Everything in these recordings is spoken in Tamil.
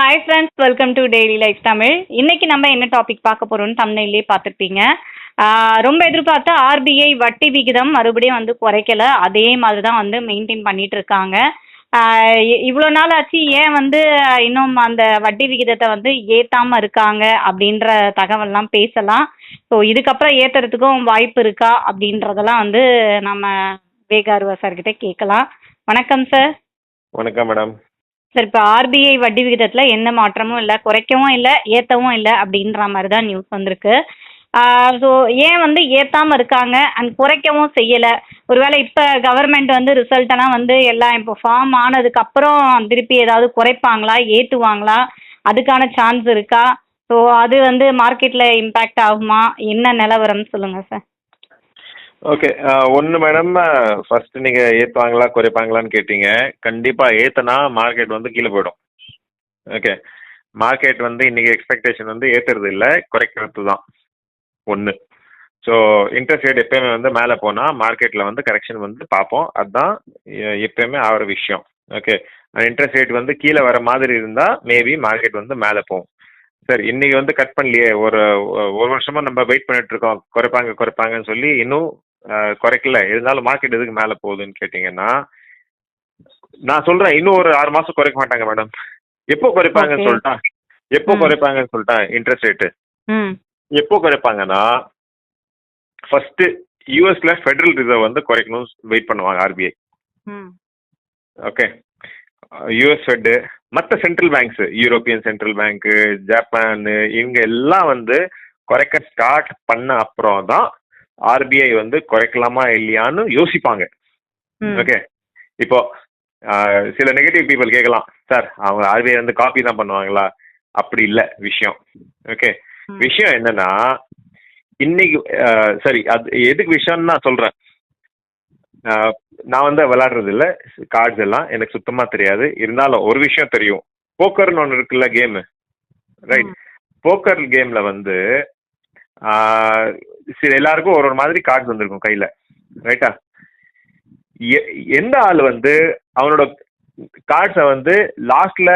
Hi friends welcome to daily life Tamil இன்னைக்கு நம்ம என்ன டாபிக் பார்க்க போறோம்னு தமிழ்லேயே பார்த்துருப்பீங்க. ரொம்ப எதிர்பார்த்த ஆர்பிஐ வட்டி விகிதம் மறுபடியும் வந்து குறைக்கல. அதே மாதிரி தான் வந்து மெயின்டைன் பண்ணிட்டு இருக்காங்க. இவ்வளோ நாள் ஆச்சு ஏன் வந்து இன்னும் அந்த வட்டி விகிதத்தை வந்து ஏற்றாமல் இருக்காங்க அப்படின்ற தகவல்லாம் பேசலாம். ஸோ இதுக்கப்புறம் ஏற்றுறதுக்கும் வாய்ப்பு இருக்கா அப்படின்றதெல்லாம் வந்து நம்ம வேகாருவா சார்கிட்ட கேட்கலாம். வணக்கம் சார் வணக்கம் மேடம் சார் இப்போ ஆர்பிஐ வட்டி விகிதத்தில் எந்த மாற்றமும் இல்லை குறைக்கவும் இல்லை ஏற்றவும் இல்லை அப்படின்ற மாதிரி தான் நியூஸ் வந்திருக்கு ஸோ ஏன் வந்து ஏற்றாமல் இருக்காங்க? அண்ட் குறைக்கவும் செய்யலை. ஒருவேளை இப்போ கவர்மெண்ட் வந்து ரிசல்ட்டெல்லாம் வந்து எல்லாம் இப்போ ஃபார்ம் ஆனதுக்கப்புறம் திருப்பி ஏதாவது குறைப்பாங்களா ஏற்றுவாங்களா அதுக்கான சான்ஸ் இருக்கா? ஸோ அது வந்து மார்க்கெட்டில் இம்பேக்ட் ஆகுமா? என்ன நிலவரம்னு சொல்லுங்கள் சார் ஓகே ஒன்று மேடம் ஃபர்ஸ்ட் நீங்கள் ஏற்றுவாங்களா குறைப்பாங்களான்னு கேட்டீங்க. கண்டிப்பாக ஏற்றுனா மார்க்கெட் வந்து கீழே போயிடும். ஓகே மார்க்கெட் வந்து இன்றைக்கி எக்ஸ்பெக்டேஷன் வந்து ஏற்றுறது இல்லை குறைக்கிறது தான். ஒன்று ஸோ இன்ட்ரெஸ்ட் ரேட் எப்பயுமே வந்து மேலே போனால் மார்க்கெட்டில் வந்து கரெக்ஷன் வந்து பார்ப்போம். அதுதான் எ- எப்பயுமே ஆகிற விஷயம். ஓகே இன்ட்ரெஸ்ட் ரேட் வந்து கீழே வர மாதிரி இருந்தால் மேபி மார்க்கெட் வந்து மேலே போகும். சரி இன்னைக்கு வந்து கட் பண்ணலையே ஒரு ஒரு வருஷமா நம்ம வெயிட் பண்ணிட்டு இருக்கோம். குறைப்பாங்க குறைப்பாங்கன்னு சொல்லி இன்னும் குறைக்கல. இருந்தாலும் மார்க்கெட் எதுக்கு மேலே போகுதுன்னு கேட்டிங்கன்னா நான் சொல்றேன் இன்னும் ஒரு ஆறு மாசம் குறைக்க மாட்டாங்க மேடம் எப்போ குறைப்பாங்கன்னு. சொல்லிட்டா? எப்போ. குறைப்பாங்கன்னு சொல்லிட்டா இன்ட்ரெஸ்ட் ரேட்டு எப்போ குறைப்பாங்கன்னா ஃபர்ஸ்ட் யூஎஸ்ல ஃபெடரல் ரிசர்வ் வந்து குறைக்கணும் வெயிட் பண்ணுவாங்க ஆர்பிஐ ஓகே யூஎஸ் ஃபெட்டு மற்ற central banks European central bank Japan இவங்க எல்லாம் வந்து குறைக்க ஸ்டார்ட் பண்ண அப்புறம் தான் ஆர்பிஐ வந்து குறைக்கலாமா இல்லையான்னு யோசிப்பாங்க. ஓகே இப்போ சில நெகட்டிவ் பீப்புள் கேட்கலாம். சார் அவங்க ஆர்பிஐ வந்து காப்பி தான் பண்ணுவாங்களா? அப்படி இல்லை விஷயம். ஓகே. விஷயம் என்னன்னா இன்னைக்கு சரி அது எதுக்கு விஷயம்னு நான் சொல்றேன். நான் வந்து விளையாடுறது இல்ல கார்ட்ஸ் எல்லாம் எனக்கு சுத்தமா தெரியாது. இருந்தாலும் ஒரு விஷயம் தெரியும். போக்கர்னு ஒன்று இருக்குல்ல கேமு ரைட். போக்கர் கேம்ல வந்து சில எல்லாருக்கும் ஒரு ஒரு மாதிரி கார்ட்ஸ் வந்திருக்கும் கையில. ரைட்டா எந்த ஆள் வந்து அவனோட கார்ட்ஸை வந்து லாஸ்ட்ல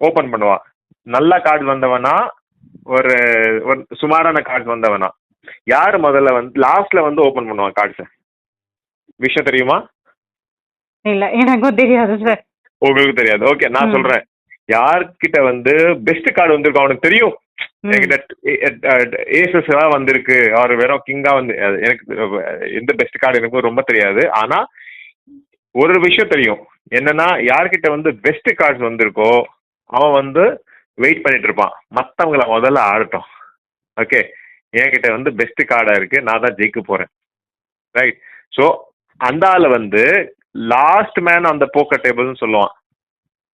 ஓபன் பண்ணுவான் நல்ல கார்டு வந்தவனா? ஒரு சுமாரான கார்டு வந்தவனா? யார் முதல்ல வந்து லாஸ்ட்ல வந்து ஓபன் பண்ணுவான் கார்ட்ஸை விஷயம் தெரியுமா? இல்லை எனக்கும் தெரியாது சார் உங்களுக்கு தெரியாது. ஓகே நான். சொல்றேன். யார்கிட்ட வந்து பெஸ்ட் கார்டு வந்திருக்கும் அவனுக்கு தெரியும். ஏசஸ்லாம் என்கிட்ட வந்திருக்கு. அவர் வெறும் கிங்கா வந்து அது எனக்கு எந்த பெஸ்ட் கார்டு எனக்கு ரொம்ப தெரியாது. ஆனா ஒரு விஷயம் தெரியும். என்னன்னா யார்கிட்ட வந்து பெஸ்ட் கார்ட்ஸ் வந்திருக்கோ அவன் வந்து வெயிட் பண்ணிட்டு இருப்பான். மத்தவங்கள முதல்ல ஆடட்டும். ஓகே என்கிட்ட வந்து பெஸ்ட் கார்டா இருக்கு. நான் தான் ஜெயிக்க போறேன். ரைட் ஸோ அந்த ஆள் வந்து லாஸ்ட் மேன் அந்த போக்கர் டேபிள்னு சொல்லுவான்.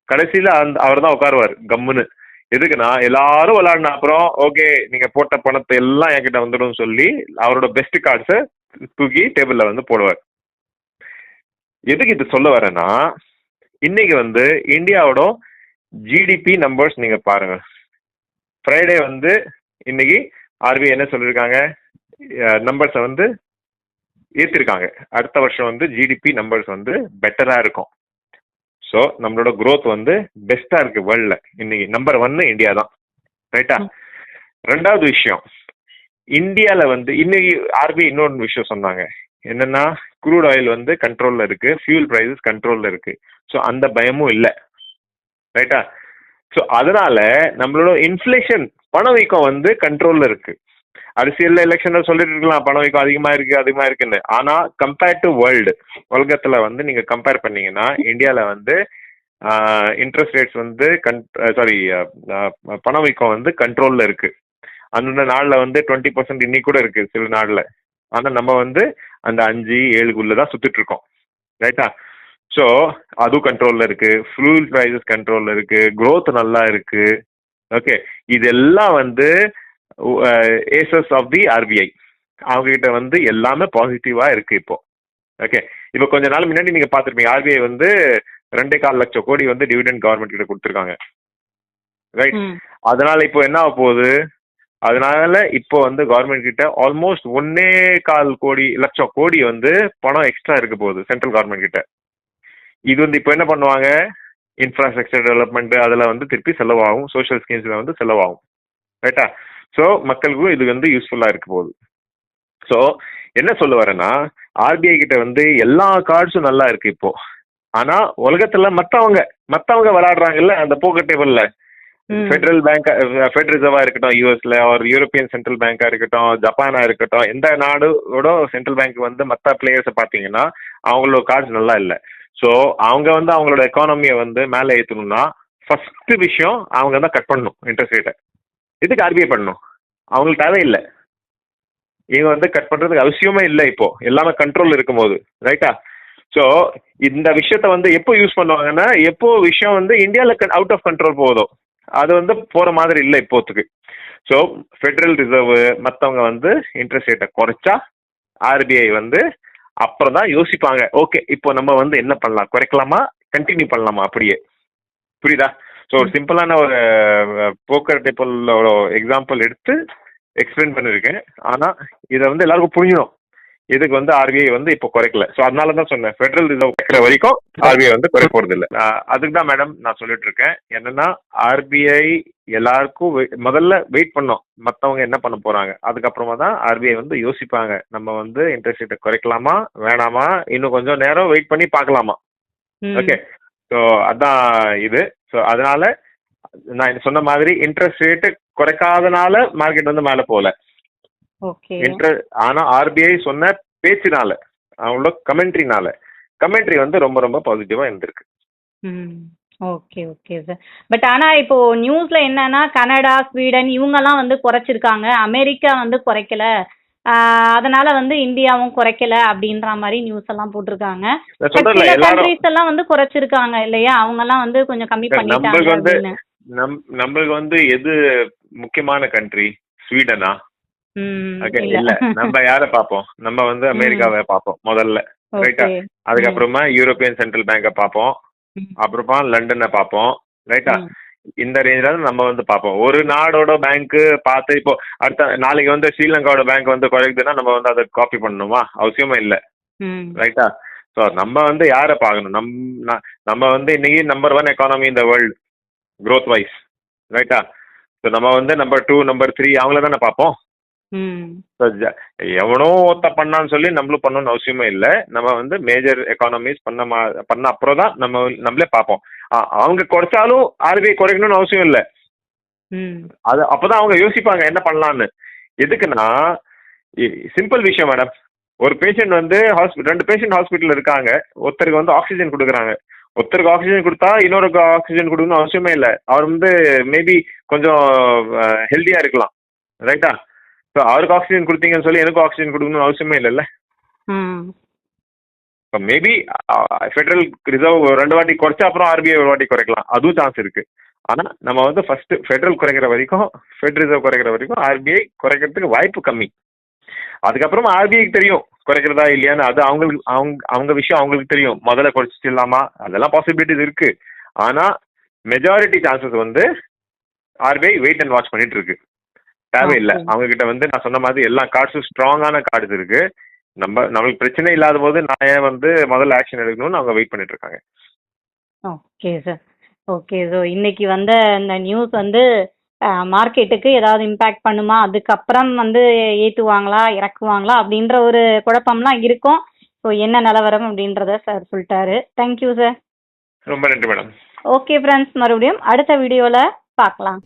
கடைசியில அந்த அவர் தான் உட்காருவார். கம்முன்னு. எதுக்குன்னா எல்லாரும் விளாடின அப்புறம் ஓகே நீங்க போட்ட பணத்தை எல்லாம் என்கிட்ட வந்துடும் சொல்லி அவரோட பெஸ்ட் கார்ட்ஸை தூக்கி டேபிள்ல வந்து போடுவார். எதுக்கு இது சொல்ல வரேன்னா இன்னைக்கு வந்து இந்தியாவோட ஜிடிபி நம்பர்ஸ் நீங்க பாருங்க. ஃப்ரைடே வந்து இன்னைக்கு ஆர்பிஐ என்ன சொல்லியிருக்காங்க நம்பர்ஸை வந்து ஏற்றிருக்காங்க அடுத்த வருஷம் வந்து ஜிடிபி நம்பர்ஸ் வந்து பெட்டராக இருக்கும். ஸோ நம்மளோட க்ரோத் வந்து பெஸ்டா இருக்கு வேர்ல்டில் இன்னைக்கு நம்பர் ஒன்னு இந்தியா தான். ரைட்டா ரெண்டாவது விஷயம். இந்தியாவில் வந்து இன்னைக்கு ஆர்பிஐ இன்னொரு விஷயம் சொன்னாங்க. என்னன்னா க்ரூட் ஆயில் வந்து கண்ட்ரோலில் இருக்கு. ஃபியூல் ப்ரைஸஸ் கண்ட்ரோலில் இருக்கு. ஸோ அந்த பயமும் இல்லை. ரைட்டா ஸோ அதனால நம்மளோட இன்ஃப்ளேஷன் பணவீக்கம் வந்து கண்ட்ரோலில் இருக்கு. அரசியல்ல எலெக்ஷன்ல சொல்லிட்டு இருக்கலாம் பணவீக்கம் அதிகமா இருக்கு அதிகமா இருக்குன்னு. ஆனா கம்பேர்ட் டு வேர்ல்டு உலகத்துல வந்து நீங்க கம்பேர் பண்ணீங்கன்னா இந்தியால வந்து இன்ட்ரெஸ்ட் ரேட்ஸ் வந்து கன் சாரி பணவீக்கம் வந்து கண்ட்ரோல்ல இருக்கு. அந்தந்த நாள்ல வந்து டுவெண்ட்டி பர்சன்ட் இன்னைக்கு கூட இருக்கு சில நாள்ல. ஆனா நம்ம வந்து அந்த அஞ்சு ஏழுக்குள்ள தான் சுத்திட்டு இருக்கோம். ரைட்டா ஸோ அதுவும் கண்ட்ரோல்ல இருக்கு. ஃப்ளூல் ப்ரைசஸ் கண்ட்ரோல்ல இருக்கு. Growth நல்லா இருக்கு. ஓகே இதெல்லாம் வந்து ஏசஸ் ஆஃப் தி ஆர்பிஐ. அவங்க கிட்ட வந்து எல்லாமே பாசிட்டிவா இருக்கு இப்போ. ஓகே. இப்போ கொஞ்ச நாள் முன்னாடி நீங்க பார்த்திருப்பீங்க ஆர்பிஐ வந்து ரெண்டே கால் லட்சம் கோடி வந்து டிவிடெண்ட் கவர்மெண்ட் கிட்ட கொடுத்துருக்காங்க. ரைட்? அதனால இப்போ என்ன ஆக போகுது? அதனால இப்போ வந்து கவர்மெண்ட் கிட்ட ஆல்மோஸ்ட் ஒன்னே கால் கோடி லட்சம் கோடி வந்து பணம் எக்ஸ்ட்ரா இருக்க போகுது சென்ட்ரல் கவர்மெண்ட் கிட்ட. இது வந்து இப்போ என்ன பண்ணுவாங்க? இன்ஃப்ராஸ்ட்ரக்சர் டெவலப்மெண்ட் அதில் வந்து திருப்பி செலவாகும். சோஷியல் ஸ்கீம்ஸில் வந்து செலவாகும். ரைட்டா? ஸோ மக்களுக்கும் இது வந்து யூஸ்ஃபுல்லாக இருக்க போகுது. ஸோ என்ன சொல்ல வரேன்னா ஆர்பிஐ கிட்ட வந்து எல்லா கார்ட்ஸும் நல்லா இருக்கு இப்போ. ஆனா உலகத்துல மத்தவங்க மத்தவங்க விளையாடுறாங்கல்ல அந்த போக்கர் டேபிள்ல. ஃபெடரல் பேங்க் ஃபெட் ரிசர்வா இருக்கட்டும் யூஎஸ்ல ஒரு யூரோப்பியன் சென்ட்ரல் பேங்கா இருக்கட்டும் ஜப்பானா இருக்கட்டும் எந்த நாடோட சென்ட்ரல் பேங்க் வந்து மற்ற பிளேயர்ஸை பார்த்தீங்கன்னா அவங்களோட கார்ட்ஸ் நல்லா இல்லை. ஸோ அவங்க வந்து அவங்களோட எக்கானமியை வந்து மேலே ஏற்றணும்னா ஃபர்ஸ்ட் விஷயம் அவங்க தான் கட் பண்ணணும் இன்ட்ரெஸ்ட் ரேட்டை இதுக்கு ஆர்பிஐ பண்ணணும். அவங்களுக்கு தேவையில்லை. இவங்க வந்து கட் பண்ணுறதுக்கு அவசியமே இல்லை இப்போ. எல்லாமே கண்ட்ரோல் இருக்கும்போது ரைட்டா ஸோ இந்த விஷயத்த வந்து எப்போ யூஸ் பண்ணுவாங்கன்னா எப்போ விஷயம் வந்து இந்தியாவில் அவுட் ஆஃப் கண்ட்ரோல் போதோ அது வந்து போகிற மாதிரி இல்லை இப்போத்துக்கு. ஸோ ஃபெடரல் ரிசர்வ் மற்றவங்க வந்து இன்ட்ரெஸ்ட் ரேட்டை குறைச்சா ஆர்பிஐ வந்து அப்புறம் தான் யோசிப்பாங்க. ஓகே இப்போ நம்ம வந்து என்ன பண்ணலாம்? குறைக்கலாமா? கண்டினியூ பண்ணலாமா அப்படியே? புரியுதா? ஸோ ஒரு சிம்பிளான ஒரு போக்கர் டேபிளோட எக்ஸாம்பிள் எடுத்து எக்ஸ்பிளைன் பண்ணியிருக்கேன். ஆனால் இதை வந்து எல்லாருக்கும் புரியணும் இதுக்கு வந்து ஆர்பிஐ வந்து இப்போ குறைக்கல. ஸோ அதனால தான் சொன்னேன். ஃபெடரல் ரிசர்வ் குறைக்கிற வரைக்கும் ஆர்பிஐ வந்து குறைக்க போறது இல்லை அதுக்கு தான் மேடம் நான் சொல்லிட்டு இருக்கேன் என்னன்னா ஆர்பிஐ எல்லாருக்கும் முதல்ல வெயிட் பண்ணோம். மற்றவங்க என்ன பண்ண போறாங்க? அதுக்கப்புறமா தான் ஆர்பிஐ வந்து யோசிப்பாங்க. நம்ம வந்து இன்ட்ரெஸ்ட் ரேட்டை குறைக்கலாமா? வேணாமா? இன்னும் கொஞ்சம் நேரம் வெயிட் பண்ணி பார்க்கலாமா. ஓகே ஸோ அதான் இது. ஸோ அதனால நான் சொன்ன மாதிரி இன்ட்ரெஸ்ட் ரேட்டு குறைக்காதனால மார்க்கெட் வந்து மேலே போகல. ஓகே இன்ட்ரெ ஆனா ஆர்பிஐ சொன்ன பேச்சினால அவங்களோட கமெண்ட்ரினால கமெண்ட்ரி வந்து ரொம்ப ரொம்ப பாசிட்டிவா இருந்திருக்கு. ஓகே ஓகே சார் பட் ஆனா இப்போ நியூஸ்ல என்னன்னா கனடா ஸ்வீடன் இவங்கெல்லாம் வந்து குறைச்சிருக்காங்க. அமெரிக்கா வந்து குறைக்கல. அதனால வந்து இந்தியாவும் குறைக்கல அப்படின்ற மாதிரி நியூஸ் எல்லாம் போட்டிருக்காங்க. சில கண்ட்ரீஸ் எல்லாம் வந்து குறைச்சிருக்காங்க இல்லையா? அவங்க எல்லாம் வந்து கொஞ்சம் கம்மி பண்ணிட்டாங்க நம்மளுக்கு வந்து- அப்படின்னு. நம் நம்மளுக்கு வந்து எது முக்கியமான கண்ட்ரி ஸ்வீடனா? இல்ல. நம்ம யாரை பார்ப்போம்? நம்ம வந்து அமெரிக்காவை பார்ப்போம் முதல்ல. ரைட்டா அதுக்கப்புறமா யூரோப்பியன் சென்ட்ரல் பேங்கை பார்ப்போம். ம். அப்புறமா லண்டனை பார்ப்போம். ரைட்டா. இந்த ரேஞ்சில தான் நம்ம வந்து பார்ப்போம். ஒரு நாடோட பேங்க் பார்த்து இப்போ அடுத்த நாளைக்கு வந்து ஸ்ரீலங்காவோட பேங்க் வந்து குறைக்குதுன்னா நம்ம வந்து அதை காப்பி பண்ணணுமா? அவசியமே இல்லை. ரைட்டா ஸோ நம்ம வந்து யாரை பார்க்கணும்? நம் நம்ம வந்து இன்னைக்கு நம்பர் ஒன் எக்கானமி இந்த வேர்ல்டு growth வைஸ் ரைட்டா ஸோ நம்ம வந்து நம்பர் டூ நம்பர் த்ரீ அவங்கள தானே பார்ப்போம். எவனோ ஒருத்த பண்ணான்னு சொல்லி நம்மளும் பண்ணணும்னு அவசியமே இல்லை. நம்ம வந்து மேஜர் எக்கானமிஸ் பண்ண மா பண்ண அப்புறம் தான் நம்ம நம்மளே பார்ப்போம். அவங்க குறைச்சாலும் ஆர்பிஐ குறைக்கணும்னு அவசியம் இல்லை. அது அப்பதான் அவங்க யோசிப்பாங்க என்ன பண்ணலான்னு எதுக்குன்னா சிம்பிள் விஷயம் மேடம் ஒரு பேஷண்ட் வந்து ஹாஸ்பிட்டல் ரெண்டு பேஷண்ட் ஹாஸ்பிட்டல் இருக்காங்க. ஒருத்தருக்கு வந்து ஆக்சிஜன் கொடுக்குறாங்க. ஒருத்தருக்கு ஆக்சிஜன் கொடுத்தா இன்னொருக்கு ஆக்சிஜன் கொடுக்கணும் அவசியமே இல்லை. அவர் வந்து மேபி கொஞ்சம் ஹெல்த்தியா இருக்கலாம். ரைட்டா ஸோ அவருக்கு ஆக்சிஜன் கொடுத்தீங்கன்னு சொல்லி எனக்கும் ஆக்சிஜன் கொடுக்கணும்னு அவசியமே இல்லைல்ல. இப்போ மேபி ஃபெடரல் ரிசர்வ் ரெண்டு வாட்டி குறைச்சா அப்புறம் ஆர்பிஐ ஒரு வாட்டி குறைக்கலாம். அதுவும் சான்ஸ் இருக்கு. ஆனா நம்ம வந்து ஃபர்ஸ்ட் ஃபெடரல் குறைக்கிற வரைக்கும் ஃபெட் ரிசர்வ் குறைக்கிற வரைக்கும் ஆர்பிஐ குறைக்கிறதுக்கு வாய்ப்பு கம்மி. அதுக்கப்புறமா ஆர்பிஐக்கு தெரியும் குறைக்கிறதா இல்லையான்னு. அது அவங்களுக்கு அவங்க அவங்க விஷயம் அவங்களுக்கு தெரியும். முதல்ல குறைச்சிடலாமா? அதெல்லாம் பாசிபிலிட்டிஸ் இருக்கு. ஆனா மெஜாரிட்டி சான்சஸ் வந்து ஆர்பிஐ வெயிட் அண்ட் வாட்ச் பண்ணிட்டு இருக்கு. தேவையில்லை. அவங்க கிட்ட வந்து நான் சொன்ன மாதிரி எல்லா கார்ட்ஸும் ஸ்ட்ராங்கான கார்ட்ஸ் இருக்கு. நம்ம நம்மளுக்கு பிரச்சனை இல்லாத போது நான் ஏன் வந்து முதல்ல ஆக்ஷன் எடுக்கணும்னு அவங்க வெயிட் பண்ணிட்டு இருக்காங்க ஓகே சார் ஓகே ஸோ இன்னைக்கு வந்த இந்த நியூஸ் வந்து மார்க்கெட்டுக்கு ஏதாவது இம்பேக்ட் பண்ணுமா? அதுக்கப்புறம் வந்து ஏற்றுவாங்களா இறக்குவாங்களா? அப்படின்ற ஒரு குழப்பம்லாம் இருக்கும். ஸோ என்ன நிலவரம் அப்படின்றத சார் சொல்லிட்டாரு. தேங்க்யூ சார் ரொம்ப நன்றி மேடம் ஓகே ஃப்ரெண்ட்ஸ் மறுபடியும் அடுத்த வீடியோவில் பார்க்கலாம்.